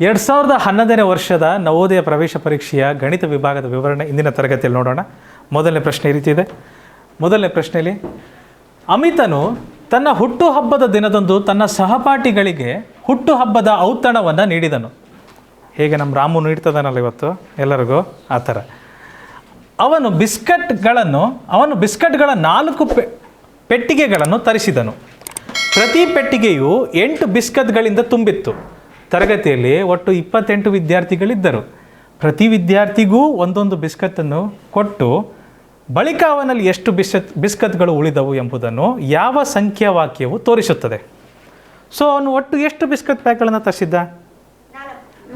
ಎರಡು ಸಾವಿರದ ಹನ್ನೊಂದನೇ ವರ್ಷದ ನವೋದಯ ಪ್ರವೇಶ ಪರೀಕ್ಷೆಯ ಗಣಿತ ವಿಭಾಗದ ವಿವರಣೆ ಇಂದಿನ ತರಗತಿಯಲ್ಲಿ ನೋಡೋಣ. ಮೊದಲನೇ ಪ್ರಶ್ನೆ ಈ ರೀತಿ ಇದೆ. ಮೊದಲನೇ ಪ್ರಶ್ನೆಯಲ್ಲಿ, ಅಮಿತನು ತನ್ನ ಹುಟ್ಟುಹಬ್ಬದ ದಿನದಂದು ತನ್ನ ಸಹಪಾಠಿಗಳಿಗೆ ಹುಟ್ಟುಹಬ್ಬದ ಔತಣವನ್ನು ನೀಡಿದನು. ಹೇಗೆ ನಮ್ಮ ರಾಮು ನೀಡ್ತದಾನಲ್ಲ ಇವತ್ತು? ಎಲ್ಲರಿಗೂ ಆ ಥರ. ಅವನು ಬಿಸ್ಕಟ್ಗಳನ್ನು, ಅವನು ಬಿಸ್ಕಟ್ಗಳ ನಾಲ್ಕು ಪೆ, ಪೆಟ್ಟಿಗೆಗಳನ್ನು ತರಿಸಿದನು. ಪ್ರತಿ ಪೆಟ್ಟಿಗೆಯು ಎಂಟು ಬಿಸ್ಕತ್ಗಳಿಂದ ತುಂಬಿತ್ತು. ತರಗತಿಯಲ್ಲಿ ಒಟ್ಟು ಇಪ್ಪತ್ತೆಂಟು ವಿದ್ಯಾರ್ಥಿಗಳಿದ್ದರು. ಪ್ರತಿ ವಿದ್ಯಾರ್ಥಿಗೂ ಒಂದೊಂದು ಬಿಸ್ಕತ್ತನ್ನು ಕೊಟ್ಟು ಬಳಿಕ ಅವನಲ್ಲಿ ಎಷ್ಟು ಬಿಸ್ಕತ್, ಬಿಸ್ಕತ್ಗಳು ಉಳಿದವು ಎಂಬುದನ್ನು ಯಾವ ಸಂಖ್ಯಾ ವಾಕ್ಯವು ತೋರಿಸುತ್ತದೆ. ಸೊ ಅವನು ಒಟ್ಟು ಎಷ್ಟು ಬಿಸ್ಕತ್ ಪ್ಯಾಕ್ಗಳನ್ನು ತರಿಸಿದ್ದ?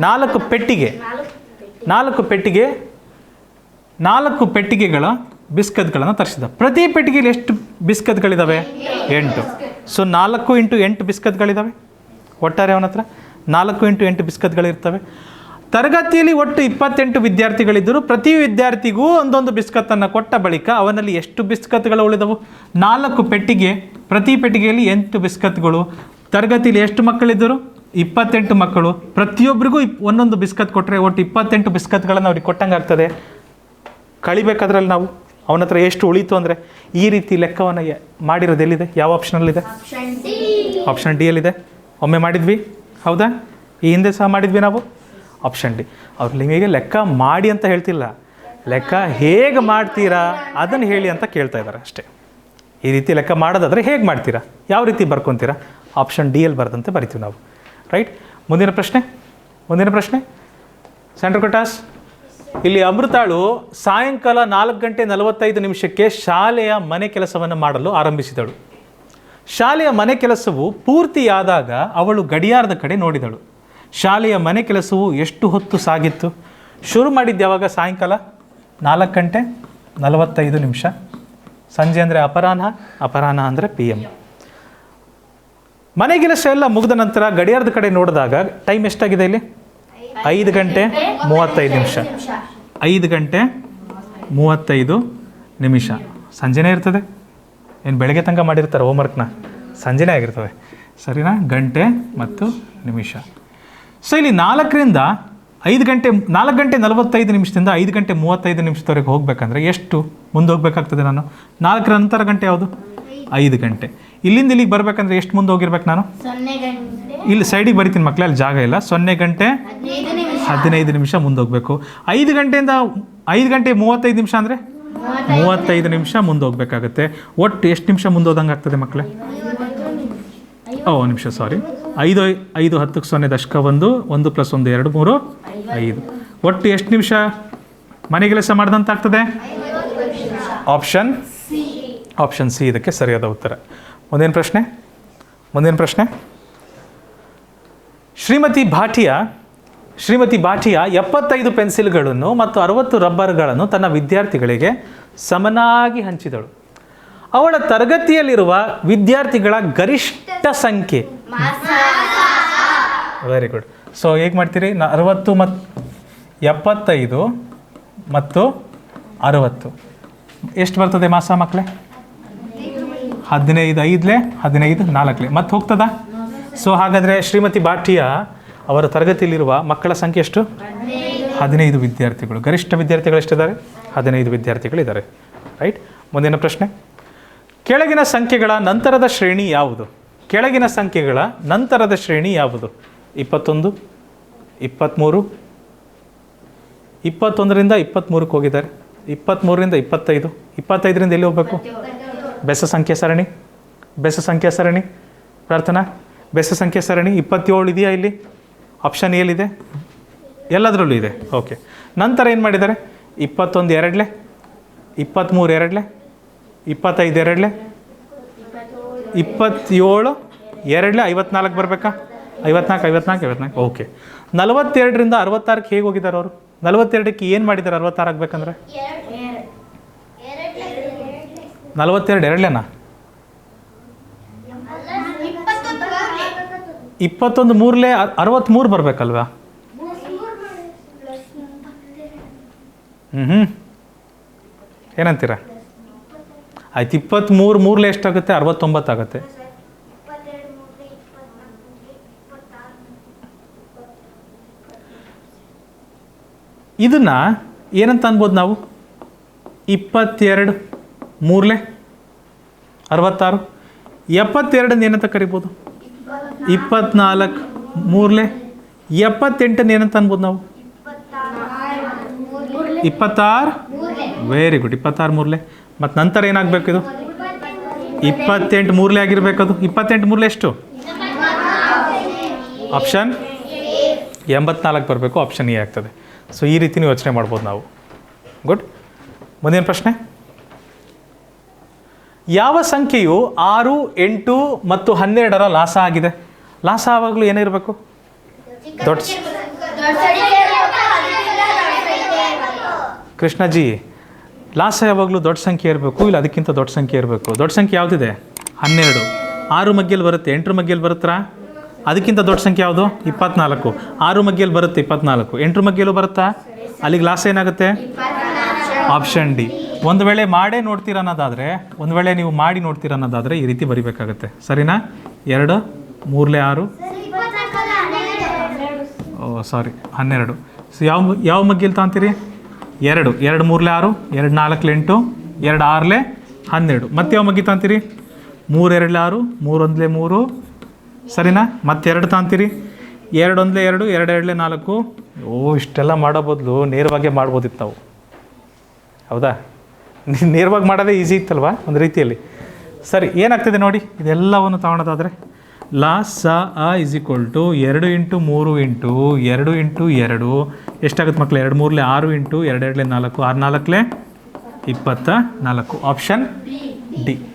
ನಾಲ್ಕು ಪೆಟ್ಟಿಗೆ. ನಾಲ್ಕು ಪೆಟ್ಟಿಗೆ, ನಾಲ್ಕು ಪೆಟ್ಟಿಗೆಗಳ ಬಿಸ್ಕತ್ಗಳನ್ನು ತರಿಸಿದ ಪ್ರತಿ ಪೆಟ್ಟಿಗೆಯಲ್ಲಿ ಎಷ್ಟು ಬಿಸ್ಕತ್ಗಳಿದ್ದಾವೆ ಎಂಟು. ಸೊ ನಾಲ್ಕು ಇಂಟು ಎಂಟು ಬಿಸ್ಕತ್ಗಳಿದ್ದಾವೆ ಒಟ್ಟಾರೆ ಅವನ ಹತ್ರ ನಾಲ್ಕು ಇಂಟು ಎಂಟು ಬಿಸ್ಕತ್ಗಳಿರ್ತವೆ. ತರಗತಿಯಲ್ಲಿ ಒಟ್ಟು ಇಪ್ಪತ್ತೆಂಟು ವಿದ್ಯಾರ್ಥಿಗಳಿದ್ದರು ಪ್ರತಿ ವಿದ್ಯಾರ್ಥಿಗೂ ಒಂದೊಂದು ಬಿಸ್ಕತ್ತನ್ನು ಕೊಟ್ಟ ಬಳಿಕ ಅವನಲ್ಲಿ ಎಷ್ಟು ಬಿಸ್ಕತ್ಗಳು ಉಳಿದವು? ನಾಲ್ಕು ಪೆಟ್ಟಿಗೆ ಪ್ರತಿ ಪೆಟ್ಟಿಗೆಯಲ್ಲಿ ಎಂಟು ಬಿಸ್ಕತ್ಗಳು. ತರಗತಿಯಲ್ಲಿ ಎಷ್ಟು ಮಕ್ಕಳಿದ್ದರು? ಇಪ್ಪತ್ತೆಂಟು ಮಕ್ಕಳು. ಪ್ರತಿಯೊಬ್ಬರಿಗೂ ಇಪ್ ಒಂದೊಂದು ಬಿಸ್ಕತ್ ಕೊಟ್ಟರೆ ಒಟ್ಟು ಇಪ್ಪತ್ತೆಂಟು ಬಿಸ್ಕತ್ಗಳನ್ನು ಅವ್ರಿಗೆ ಕೊಟ್ಟಂಗೆ ಆಗ್ತದೆ. ಕಳಿಬೇಕಾದ್ರಲ್ಲಿ ನಾವು ಅವನ ಹತ್ರ ಎಷ್ಟು ಉಳಿತು ಅಂದರೆ ಈ ರೀತಿ ಲೆಕ್ಕವನ್ನು ಮಾಡಿರೋದೆಲ್ಲಿದೆ ಮಾಡಿರೋದು ಎಲ್ಲಿದೆ? ಯಾವ ಆಪ್ಷನಲ್ಲಿದೆ ಆಪ್ಷನ್ ಡಿ ಎಲ್ಲಿದೆ ಒಮ್ಮೆ ಮಾಡಿದ್ವಿ. ಹೌದಾ? ಈ ಹಿಂದೆ ಸಹ ಮಾಡಿದ್ವಿ ನಾವು? ಆಪ್ಷನ್ ಡಿ ಅವ್ರು ನಿಮಗೆ ಲೆಕ್ಕ ಮಾಡಿ ಅಂತ ಹೇಳ್ತಿಲ್ಲ. ಲೆಕ್ಕ ಹೇಗೆ ಮಾಡ್ತೀರಾ? ಅದನ್ನು ಹೇಳಿ ಅಂತ ಕೇಳ್ತಾ ಇದ್ದಾರೆ ಅಷ್ಟೇ. ಈ ರೀತಿ ಲೆಕ್ಕ ಮಾಡೋದಾದರೆ ಹೇಗೆ ಮಾಡ್ತೀರಾ? ಯಾವ ರೀತಿ ಬರ್ಕೊತೀರಾ? ಆಪ್ಷನ್ ಡಿ ಎಲ್ಲಿ ಬರೆದಂತೆ ಬರಿತೀವಿ ನಾವು. ರೈಟ್ ಮುಂದಿನ ಪ್ರಶ್ನೆ? ಮುಂದಿನ ಪ್ರಶ್ನೆ? ಸೆಂಟ್ರ್ ಕೊಟಾಸ್ ಇಲ್ಲಿ ಅಮೃತಾಳು ಸಾಯಂಕಾಲ ನಾಲ್ಕು ಗಂಟೆ ನಲವತ್ತೈದು ನಿಮಿಷಕ್ಕೆ ಶಾಲೆಯ ಮನೆ ಕೆಲಸವನ್ನು ಮಾಡಲು ಆರಂಭಿಸಿದಳು. ಶಾಲೆಯ ಮನೆ ಕೆಲಸವು ಪೂರ್ತಿಯಾದಾಗ ಅವಳು ಗಡಿಯಾರದ ಕಡೆ ನೋಡಿದಳು. ಶಾಲೆಯ ಮನೆ ಕೆಲಸವು ಎಷ್ಟು ಹೊತ್ತು ಸಾಗಿತ್ತು? ಶುರು ಮಾಡಿದ್ದು ಯಾವಾಗ? ಸಾಯಂಕಾಲ? ನಾಲ್ಕು ಗಂಟೆ? ನಲವತ್ತೈದು ನಿಮಿಷ? ಸಂಜೆ ಅಂದರೆ ಅಪರಾಹ್ನ ಅಪರಾಹ್ನ ಅಂದರೆ ಪಿ ಎಂ ಮನೆ ಕೆಲಸ ಎಲ್ಲ ಮುಗಿದ ನಂತರ ಗಡಿಯಾರದ ಕಡೆ ನೋಡಿದಾಗ ಟೈಮ್ ಎಷ್ಟಾಗಿದೆ ಇಲ್ಲಿ? ಐದು ಗಂಟೆ ಮೂವತ್ತೈದು ನಿಮಿಷ. ಐದು ಗಂಟೆ ಮೂವತ್ತೈದು ನಿಮಿಷ. ಸಂಜೆನೇ ಇರ್ತದೆ? ಏನು ಬೆಳಗ್ಗೆ ತನಕ ಮಾಡಿರ್ತಾರೆ ಹೋಮ್ವರ್ಕ್ನ ಸಂಜೆನೇ ಆಗಿರ್ತವೆ. ಸರಿನಾ? ಗಂಟೆ ಮತ್ತು ನಿಮಿಷ. ಸೊ ಇಲ್ಲಿ ನಾಲ್ಕರಿಂದ ಐದು ಗಂಟೆ ನಾಲ್ಕು ಗಂಟೆ ನಲವತ್ತೈದು ನಿಮಿಷದಿಂದ ಐದು ಗಂಟೆ ಮೂವತ್ತೈದು ನಿಮಿಷದವರೆಗೆ ಹೋಗಬೇಕಂದ್ರೆ ಎಷ್ಟು? ಮುಂದೆ ಹೋಗಬೇಕಾಗ್ತದೆ ನಾನು. ನಾಲ್ಕರ ನಂತರ ಗಂಟೆ ಯಾವುದು? ಐದು ಗಂಟೆ. ಇಲ್ಲಿಂದ ಇಲ್ಲಿಗೆ ಬರಬೇಕಂದ್ರೆ ಎಷ್ಟು ಮುಂದೆ ಹೋಗಿರ್ಬೇಕು ನಾನು? ಇಲ್ಲಿ ಸೈಡಿಗೆ ಬರಿತೀನಿ ಮಕ್ಕಳೇ ಅಲ್ಲಿ ಜಾಗ ಇಲ್ಲ. ಸೊನ್ನೆ ಗಂಟೆ ಹದಿನೈದು ನಿಮಿಷ ಮುಂದೆ ಹೋಗಬೇಕು. ಐದು ಗಂಟೆಯಿಂದ ಐದು ಗಂಟೆ ಮೂವತ್ತೈದು ನಿಮಿಷ ಅಂದರೆ? ಮೂವತ್ತೈದು ನಿಮಿಷ ಮುಂದೆ ಹೋಗ್ಬೇಕಾಗತ್ತೆ ಒಟ್ಟು ಎಷ್ಟು ನಿಮಿಷ ಮುಂದೆ ಹೋದಂಗೆ ಆಗ್ತದೆ ಮಕ್ಕಳೇ? ಓ ನಿಮಿಷ ಸಾರಿ ಐದು ಐದು ಹತ್ತಕ್ಕೆ ಸೊನ್ನೆ ದಶಕ ಒಂದು ಒಂದು ಪ್ಲಸ್ ಒಂದು ಎರಡು, ಮೂರು, ಐದು. ಒಟ್ಟು ಎಷ್ಟು ನಿಮಿಷ? ಮನೆ ಕೆಲಸ ಆಗ್ತದೆ? ಆಪ್ಷನ್? ಆಪ್ಷನ್ ಸಿ, ಇದಕ್ಕೆ ಸರಿಯಾದ ಉತ್ತರ. ಒಂದೇನು ಪ್ರಶ್ನೆ? ಒಂದೇನು ಪ್ರಶ್ನೆ? ಶ್ರೀಮತಿ ಭಾಟಿಯ ಶ್ರೀಮತಿ ಭಾಟಿಯಾ ಎಪ್ಪತ್ತೈದು ಪೆನ್ಸಿಲ್ಗಳನ್ನು ಮತ್ತು ಅರವತ್ತು ರಬ್ಬರ್ಗಳನ್ನು ತನ್ನ ವಿದ್ಯಾರ್ಥಿಗಳಿಗೆ ಸಮನಾಗಿ ಹಂಚಿದಳು. ಅವಳ ತರಗತಿಯಲ್ಲಿರುವ ವಿದ್ಯಾರ್ಥಿಗಳ ಗರಿಷ್ಠ ಸಂಖ್ಯೆ. ವೆರಿ ಗುಡ್ ಸೊ ಹೇಗೆ ಮಾಡ್ತೀರಿ? ನಾ ಅರವತ್ತು ಮತ್ತು ಎಪ್ಪತ್ತೈದು ಮತ್ತು ಅರವತ್ತು. ಎಷ್ಟು ಬರ್ತದೆ ಮಾಸ ಮಕ್ಕಳೇ ಹದಿನೈದು ಐದಲೇ, ಹದಿನೈದು ನಾಲ್ಕಲೆ. ಮತ್ತೆ ಹೋಗ್ತದಾ? ಸೊ ಹಾಗಾದರೆ ಶ್ರೀಮತಿ ಭಾಟಿಯ ಅವರ ತರಗತಿಯಲ್ಲಿರುವ ಮಕ್ಕಳ ಸಂಖ್ಯೆ ಎಷ್ಟು? ಹದಿನೈದು ವಿದ್ಯಾರ್ಥಿಗಳು. ಗರಿಷ್ಠ ವಿದ್ಯಾರ್ಥಿಗಳು ಎಷ್ಟಿದ್ದಾರೆ? ಹದಿನೈದು ವಿದ್ಯಾರ್ಥಿಗಳಿದ್ದಾರೆ. ರೈಟ್ ಮುಂದಿನ ಪ್ರಶ್ನೆ. ಕೆಳಗಿನ ಸಂಖ್ಯೆಗಳ ನಂತರದ ಶ್ರೇಣಿ ಯಾವುದು? ಕೆಳಗಿನ ಸಂಖ್ಯೆಗಳ ನಂತರದ ಶ್ರೇಣಿ ಯಾವುದು? ಇಪ್ಪತ್ತೊಂದು ಇಪ್ಪತ್ತ್ಮೂರು ಇಪ್ಪತ್ತೊಂದರಿಂದ ಇಪ್ಪತ್ತ್ಮೂರಕ್ಕೆ ಹೋಗಿದ್ದಾರೆ. ಇಪ್ಪತ್ತ್ಮೂರರಿಂದ ಇಪ್ಪತ್ತೈದು. ಇಪ್ಪತ್ತೈದರಿಂದ ಎಲ್ಲಿ ಹೋಗಬೇಕು? ಬೆಸ ಸಂಖ್ಯೆ ಸರಣಿ. ಬೆಸ ಸಂಖ್ಯೆ ಸರಣಿ. ಪ್ರಾರ್ಥನಾ. ಬೆಸ ಸಂಖ್ಯೆ ಸರಣಿ. ಇಪ್ಪತ್ತೇಳು ಇದೆಯಾ ಇಲ್ಲಿ? ಆಪ್ಷನ್ ಎಲ್ಲಿದೆ ಎಲ್ಲದರಲ್ಲೂ ಇದೆ. ಓಕೆ ನಂತರ ಏನು ಮಾಡಿದ್ದಾರೆ? ಇಪ್ಪತ್ತೊಂದು ಎರಡಲೆ ಇಪ್ಪತ್ತ್ಮೂರು ಎರಡಲೆ ಇಪ್ಪತ್ತೈದು ಎರಡಲೆ ಇಪ್ಪತ್ತೇಳು ಎರಡಲೆ ಐವತ್ನಾಲ್ಕು ಬರಬೇಕಾ? ಐವತ್ನಾಲ್ಕು ಐವತ್ನಾಲ್ಕು ಐವತ್ನಾಲ್ಕು. ಓಕೆ ನಲವತ್ತೆರಡರಿಂದ ಅರವತ್ತಾರಕ್ಕೆ ಹೇಗೆ ಹೋಗಿದ್ದಾರೆ ಅವರು? ನಲವತ್ತೆರಡಕ್ಕೆ ಏನು ಮಾಡಿದ್ದಾರೆ ಅರವತ್ತಾರು ಆಗಬೇಕಂದ್ರೆ? ನಲವತ್ತೆರಡು ಎರಡಲೇನಾ? ಇಪ್ಪತ್ತೊಂದು ಮೂರಲೇ ಅರವತ್ತ್ಮೂರು ಬರಬೇಕಲ್ವಾ? ಹ್ಞೂ ಹ್ಞೂ ಏನಂತೀರ? ಆಯ್ತು ಇಪ್ಪತ್ತ್ಮೂರು ಮೂರಲೇ ಎಷ್ಟಾಗುತ್ತೆ? ಅರವತ್ತೊಂಬತ್ತಾಗುತ್ತೆ ಇದನ್ನ ಏನಂತ ಅನ್ಬೋದು ನಾವು? ಇಪ್ಪತ್ತೆರಡು ಮೂರಲೆ ಅರವತ್ತಾರು? ಎಪ್ಪತ್ತೆರಡನ್ನ ಏನಂತ ಕರಿಬೋದು? ಇಪ್ಪತ್ನಾಲ್ಕು ಮೂರಲೆ ಎಪ್ಪತ್ತೆಂಟನ್ನು ಏನಂತ ಅನ್ಬೋದು ನಾವು? ಇಪ್ಪತ್ತಾರು? ವೆರಿ ಗುಡ್ ಇಪ್ಪತ್ತಾರು ಮೂರಲೆ. ಮತ್ತು ನಂತರ ಏನಾಗಬೇಕು ಇದು? ಇಪ್ಪತ್ತೆಂಟು ಮೂರಲೆ ಆಗಿರಬೇಕದು ಇಪ್ಪತ್ತೆಂಟು ಮೂರಲೆ ಎಷ್ಟು? ಆಪ್ಷನ್ ಎಂಬತ್ನಾಲ್ಕು ಬರಬೇಕು. ಆಪ್ಷನ್ ಎ ಆಗ್ತದೆ. ಸೊ ಈ ರೀತಿ ಯೋಚನೆ ಮಾಡ್ಬೋದು ನಾವು. ಗುಡ್ ಮುಂದಿನ ಪ್ರಶ್ನೆ. ಯಾವ ಸಂಖ್ಯೆಯು ಆರು, ಎಂಟು ಮತ್ತು ಹನ್ನೆರಡರ ಲಾಸ ಆಗಿದೆ? ಲಾಸ ಆವಾಗಲೂ ಏನಿರಬೇಕು ದೊಡ್ಡ ಕೃಷ್ಣಜಿ, ಲಾಸ್ ಯಾವಾಗಲೂ ದೊಡ್ಡ ಸಂಖ್ಯೆ ಇರಬೇಕು ಇಲ್ಲ ಅದಕ್ಕಿಂತ ದೊಡ್ಡ ಸಂಖ್ಯೆ ಇರಬೇಕು? ದೊಡ್ಡ ಸಂಖ್ಯೆ ಯಾವುದಿದೆ? ಹನ್ನೆರಡು. ಆರು ಮಗ್ಗೆಯಲ್ಲಿ ಬರುತ್ತೆ, ಎಂಟರ ಮಗ್ಗೆಯಲ್ಲಿ ಬರುತ್ತಾ? ಅದಕ್ಕಿಂತ ದೊಡ್ಡ ಸಂಖ್ಯೆ ಯಾವುದು? ಇಪ್ಪತ್ನಾಲ್ಕು. ಆರು ಮಗ್ಗೆಯಲ್ಲಿ ಬರುತ್ತೆ, ಇಪ್ಪತ್ನಾಲ್ಕು. ಎಂಟರ ಮಗ್ಗೆಯಲ್ಲೂ ಬರುತ್ತಾ? ಅಲ್ಲಿಗೆ ಲಾಸ್ ಏನಾಗುತ್ತೆ? Option D. ಒಂದು ವೇಳೆ ಮಾಡೇ ನೋಡ್ತೀರ ಅನ್ನೋದಾದರೆ, ಒಂದು ವೇಳೆ ನೀವು ಮಾಡಿ ನೋಡ್ತೀರ ಅನ್ನೋದಾದರೆ ಈ ರೀತಿ ಬರಿಬೇಕಾಗುತ್ತೆ. ಸರಿನಾ? ಎರಡು ಮೂರಲೆ ಆರು? ಓ ಸಾರಿ ಹನ್ನೆರಡು. ಸೊ ಯಾವ ಯಾವ ಮಗ್ಗಿಲ್ ತಾಂತೀರಿ? ಎರಡು. ಎರಡು ಮೂರಲೆ ಆರು, ಎರಡು ನಾಲ್ಕಲೆ ಎಂಟು, ಎರಡು ಆರಲೆ ಹನ್ನೆರಡು. ಮತ್ತೆ ಯಾವ ಮಗ್ಗಿ ತಾಂತೀರಿ? ಮೂರು ಎರಡಲೆ ಆರು ಮೂರೊಂದಲೆ ಮೂರು. ಸರಿನಾ? ತಾಂತೀರಿ? ಎರಡು ಒಂದಲೆ ಎರಡು ಎರಡು ಎರಡಲೆ ನಾಲ್ಕು. ಓ, ಇಷ್ಟೆಲ್ಲ ಮಾಡೋ ಬದಲು ನೇರವಾಗೇ ಮಾಡ್ಬೋದಿತ್ತು ಹೌದಾ? ನೇರವಾಗಿ ಮಾಡೋದೇ ಈಸಿ ಇತ್ತಲ್ವಾ? ಒಂದು ರೀತಿಯಲ್ಲಿ. ಸರಿ, ಏನಾಗ್ತದೆ ನೋಡಿ, ಇದೆಲ್ಲವನ್ನು ತಗೊಳೋದಾದರೆ ಲಾ, ಸ, ಆ ಇಸ್ ಈಕ್ವಲ್ ಟು ಎರಡು ಇಂಟು ಮೂರು ಇಂಟು ಎರಡು ಇಂಟು ಎರಡು. ಎಷ್ಟಾಗುತ್ತೆ ಮಕ್ಕಳು ಎರಡು ಮೂರಲೆ ಆರು ಇಂಟು ಎರಡೆರಡಲೆ ನಾಲ್ಕು. ಆರು ನಾಲ್ಕಲೆ? ಇಪ್ಪತ್ತ ನಾಲ್ಕು. ಆಪ್ಷನ್ ಡಿ